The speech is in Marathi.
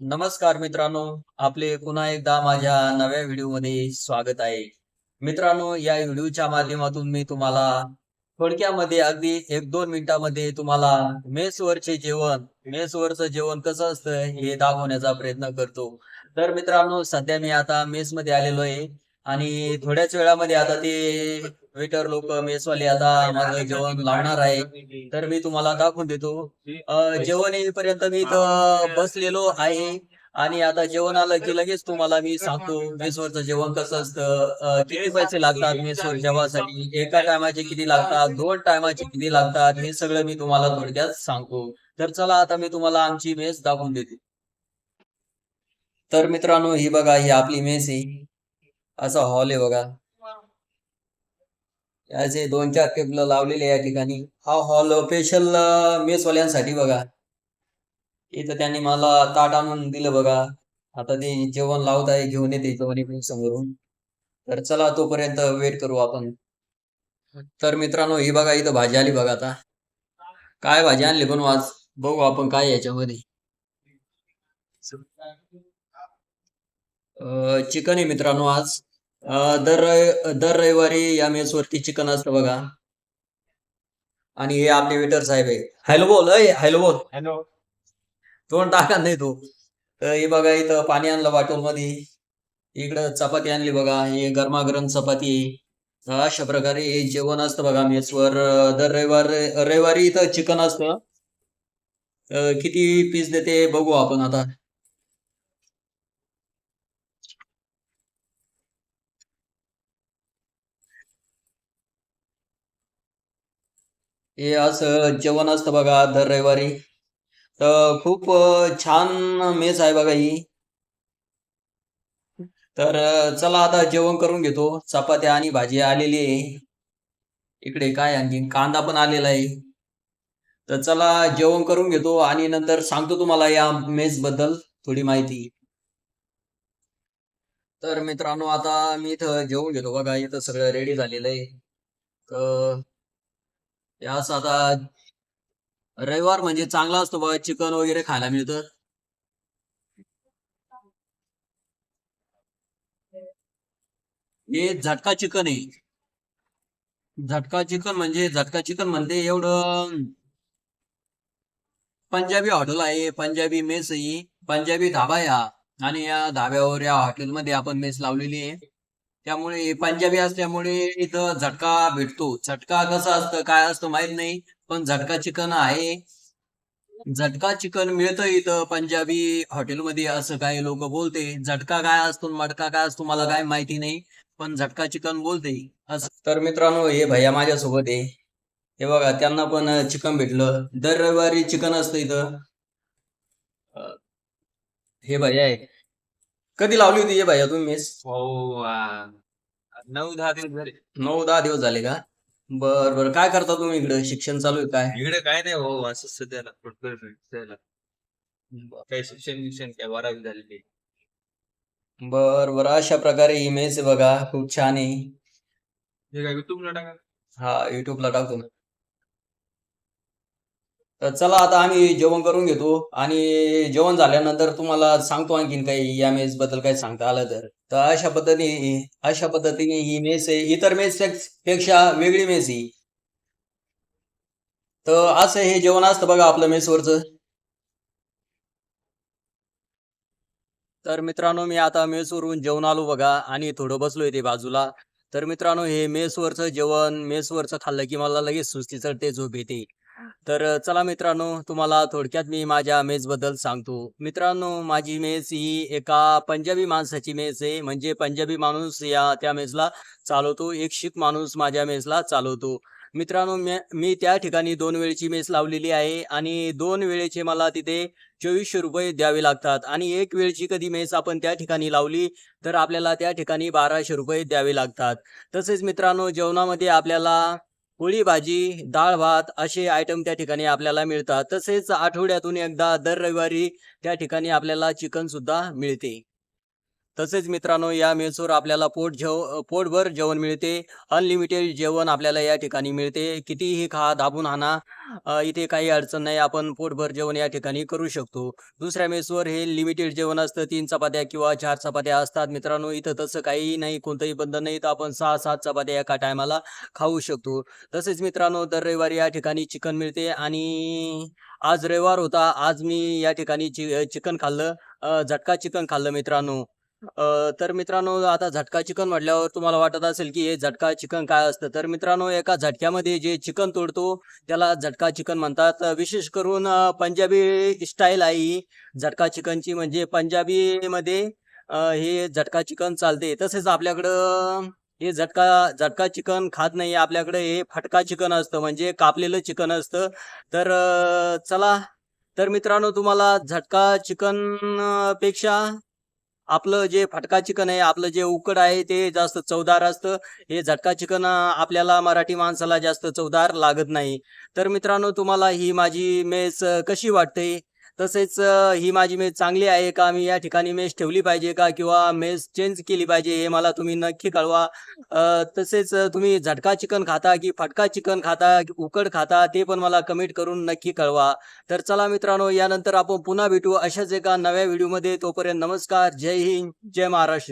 नमस्कार मित्रांनो आपले पुन्हा एकदा माझ्या नव्या व्हिडिओमध्ये स्वागत आहे. मित्रांनो या व्हिडिओच्या माध्यमातून मी तुम्हाला थोडक्यामध्ये अगदी एक दोन मिनिटांमध्ये तुम्हाला मेसवरचे जेवण मेसवरचं जेवण कसं असतं हे दाखवण्याचा प्रयत्न करतो. तर मित्रांनो सध्या मी आता मेसमध्ये आलेलो आहे. आणि थोड्याच वेळामध्ये आता ते वेटर लोक मेसवाले आता माझं जेवण लावणार आहे. तर मी तुम्हाला दाखवून देतो. जेवण येईपर्यंत मी इथं बसलेलो आहे. आणि आता जेवण आलं की लगेच तुम्हाला मी सांगतो मेसवरचं जेवण कसं असतं किती पैसे लागतात मेसवर जेवासाठी एका टायमाचे किती लागतात दोन टायमाचे किती लागतात हे सगळं मी तुम्हाला थोडक्यात सांगतो. तर चला आता मी तुम्हाला आमची मेस दाखवून देते. तर मित्रांनो ही बघा ही आपली मेस आहे. असा हॉल आहे बघा. याचे दोन चार टेबल लावलेले या ठिकाणी. हा हॉल स्पेशल मेसवाल्यांसाठी बघा. इथं त्यांनी मला ताट आणून दिलं बघा. आता ते जेवण लावत आहे घेऊन येते जेवण समोरून. तर चला तोपर्यंत वेट करू आपण. तर मित्रांनो ही बघा इथं भाजी आली बघा आता. काय भाजी आणली पण आज? बघू आपण काय याच्यामध्ये. चिकन आहे मित्रांनो आज. दर दर रविवारी या मेसवरती चिकन असतं बघा. आणि हे आपले वेटर साहेब आहे. हॅलो बोल अय हॅलो बोल. हॅलो. तोंड टाका नाही तो. हे बघा इथं पाणी आणलं बॉटलमध्ये इकडं चपाती आणली बघा हे गरमागरम चपाती. अशा प्रकारे हे जेवण असतं बघा मेसवर दर रविवार रविवारी इथं चिकन असतं. किती पीस देते बघू आपण आता. हे असं जेवण असतं बघा दर रविवारी. तर खूप छान मेस आहे बघा ही. तर चला आता जेवण करून घेतो. चपात्या आणि भाजी आलेली आहे. इकडे काय आणखी? कांदा पण आलेला आहे. तर चला जेवण करून घेतो आणि नंतर सांगतो तुम्हाला या मेस बद्दल थोडी माहिती. तर मित्रांनो आता मी इथं जेवून घेतो बघा. इथं सगळं रेडी झालेलं आहे. तर हे आता रविवार म्हणजे चांगला असतो बघा चिकन वगैरे खायला मिळतं. हे झटका चिकन आहे. झटका चिकन म्हणजे झटका चिकन म्हणते एवढं पंजाबी हॉटेल आहे पंजाबी मेस आहे पंजाबी धाबा आहे आणि या धाब्यावर या हॉटेलमध्ये आपण मेस लावलेली आहे. त्यामुळे पंजाबी असल्यामुळे इथं झटका भेटतो. झटका कसा असतं काय असतं माहीत नाही पण झटका चिकन आहे. झटका चिकन मिळतं इथं पंजाबी हॉटेलमध्ये असं काही लोक बोलते. झटका काय असतो मटका काय असतो मला काय माहिती नाही पण झटका चिकन बोलते. तर मित्रांनो हे भैया माझ्यासोबत आहे. हे बघा त्यांना पण चिकन भेटलं. दर रविवारी चिकन असतं इथं. हे भैया आहे. कधी लावली होती हे भैया तुम्ही मेस? हो आ, नऊ दहा दिवस झाले. नऊ दहा दिवस झाले का? बर बर. काय करता तुम्ही इकडे? शिक्षण चालू आहे काय? इकडे काय नाही हो असं सध्याला फुटबॉल सध्याला. काही शिक्षण शिक्षण काय बारावी झालेली बर बर. अशा प्रकारे आहे बघा. खूप छान आहे. हे काय टाका? हा युट्यूबला टाकतो ना तर चला आता आम्ही जेवण करून घेतो. आणि जेवण झाल्यानंतर तुम्हाला सांगतो आणखीन काही या मेस बद्दल काही सांगता आलं तर. तर अशा पद्धतीने अशा पद्धतीने ही मेस आहे इतर मेस पेक्षा वेगळी मेस आहे तर असं हे जेवण असतं बघा आपलं मेसवरचं तर मित्रांनो मी आता मेसवरून जेवण आलो बघा. आणि थोडं बसलो इथे बाजूला. तर मित्रांनो हे मेसवरचं जेवण मेसवरचं खाल्लं की मला लगेच सुस्ती चढते झोप येते. तर चला मित्रांनो तुम्हाला थोडक्यात मी माझ्या मेस बद्दल सांगतो. मित्रांनो माझी मेस ही एका पंजाबी माणसाची मेस आहे. म्हणजे पंजाबी माणूस या त्या मेसला चालवतो. एक शीख माणूस माझ्या मेसला चालवतो. मित्रांनो मी मी त्या ठिकाणी दोन वेळची मेस लावलेली आहे आणि दोन वेळेचे मला तिथे चोवीसशे रुपये द्यावे लागतात आणि एक वेळची कधी मेस आपण त्या ठिकाणी लावली तर आपल्याला त्या ठिकाणी बाराशे रुपये द्यावे लागतात. तसेच मित्रांनो जेवणामध्ये आपल्याला पोळी भाजी डाळ भात असे आयटम त्या ठिकाणी आपल्याला मिळतात. तसेच आठवड्यातून एकदा दर रविवारी त्या ठिकाणी आपल्याला चिकन सुद्धा मिळते. तसेच मित्रांनो या मेसवर आपल्याला पोट जेव पोटभर जेवण मिळते. अनलिमिटेड जेवण आपल्याला या ठिकाणी मिळते. कितीही खा दाबून आणा. इथे काही अडचण नाही. आपण पोटभर जेवण या ठिकाणी करू शकतो. दुसऱ्या मेसवर हे लिमिटेड जेवण असतं. तीन चपात्या किंवा चार चपात्या असतात. मित्रांनो इथं तसं काही नाही. कोणतंही बंधन नाही. तर आपण सहा सात चपात्या एका टायमाला खाऊ शकतो. तसेच मित्रांनो दर रविवारी या ठिकाणी चिकन मिळते. आणि आज रविवार होता. आज मी या ठिकाणी चि चिकन खाल्लं. झटका चिकन खाल्लं मित्रांनो. तर मित्रांनो आता झटका चिकन म्हटल्यावर तुम्हाला वाटत असेल की हे झटका चिकन काय असतं? तर मित्रांनो एका झटक्यामध्ये जे चिकन तोडतो त्याला झटका चिकन म्हणतात. विशेष करून पंजाबी स्टाईल आहे ही. झटका चिकनची म्हणजे पंजाबीमध्ये हे झटका चिकन चालते. तसेच आपल्याकडं हे झटका झटका चिकन खात नाही. आपल्याकडे हे फटका चिकन असतं म्हणजे कापलेलं चिकन असतं. तर चला. तर मित्रांनो तुम्हाला झटका चिकनपेक्षा आपलं जे फटका चिकन आहे आपलं जे उकड आहे ते जास्त चवदार असतं. हे झटका चिकन आपल्याला मराठी माणसाला जास्त चवदार लागत नाही. तर मित्रांनो तुम्हाला ही माझी मेस कशी वाटते? तसेच ही माझी मेस चांगली आहे का? मी या ठिकाणी मेस ठेवली पाहिजे का? किंवा मेस चेंज केली पाहिजे हे मला तुम्ही नक्की कळवा. तसेच तुम्ही झटका चिकन खाता की फटका चिकन खाता की उकड खाता ते पण मला कमेंट करून नक्की कळवा. तर चला मित्रांनो यानंतर आपण पुन्हा भेटू अशाच एका नव्या व्हिडिओमध्ये. तोपर्यंत नमस्कार. जय हिंद. जय महाराष्ट्र.